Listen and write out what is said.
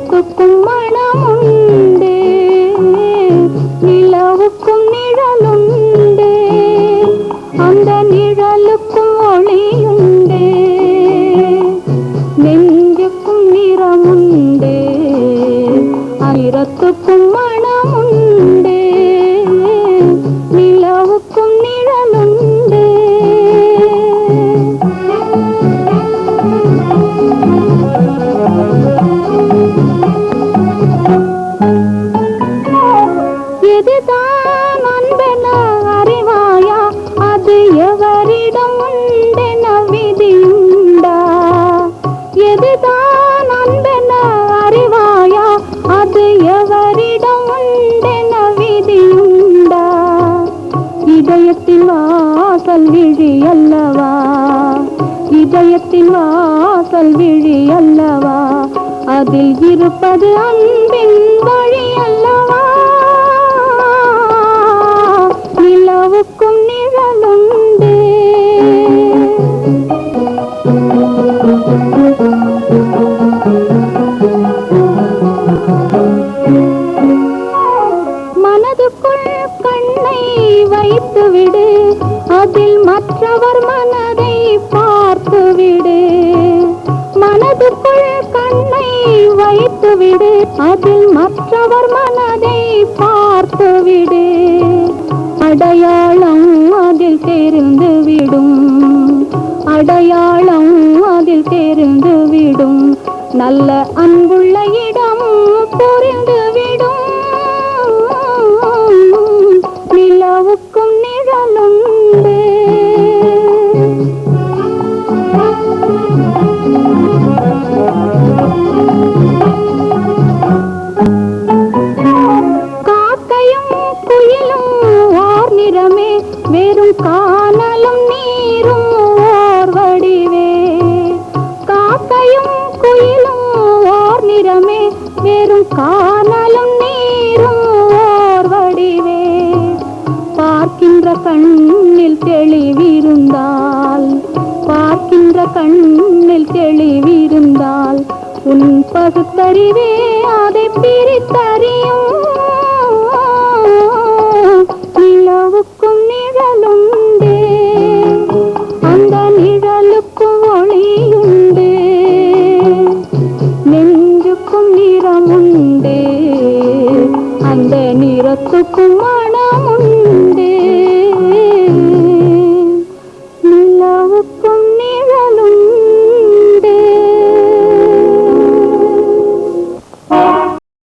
പൂക്കുക്കും മണമുണ്ട്. നിലവുക്കും നിഴലുണ്ട്. അന്ത നിഴലുക്കും ഒളിയുണ്ട്. നെഞ്ചുക്കും നിറമുണ്ട്. അയിരത്തുക്കും எதுதான் அன்பென அறிவாயா? அது எவரிடம் உண்டென விதியுண்டா? எதுதான் அன்பென அறிவாயா? அது எவரிடம் உண்டென விதியுண்டா? இதயத்தின் வாசல் விழி அல்லவா? இதயத்தின் வாசல் விழி அல்லவா? அதில் இருப்பது அன்பின் வைத்து விடு அதில் மற்றவர் மனதை பார்த்து விடு மனதுக்குள் கண்ணை வைத்து விடு அதில் மற்றவர் மனதை பார்த்து விடு அடையாளம் அதில் தெரிந்து விடும் அடையாளம் அதில் தெரிந்து விடும் நல்ல அன்புள்ள இடம் புரிந்து குயிலும் ஓர் நிறமே வெறும் காணலும் நீரும் ஓர் வடிவே. காக்கையும் குயிலும் ஓர் நிறமே வெறும் காணலும் நீரும் ஓர் வடிவே. பார்க்கின்ற கண்ணில் தெளிவிருந்தால் பார்க்கின்ற கண்ணில் தெளிவிருந்தால் உன் பகுத்தறிவே அதை பிரித்தறியும் తీరత్తుకు మణముంది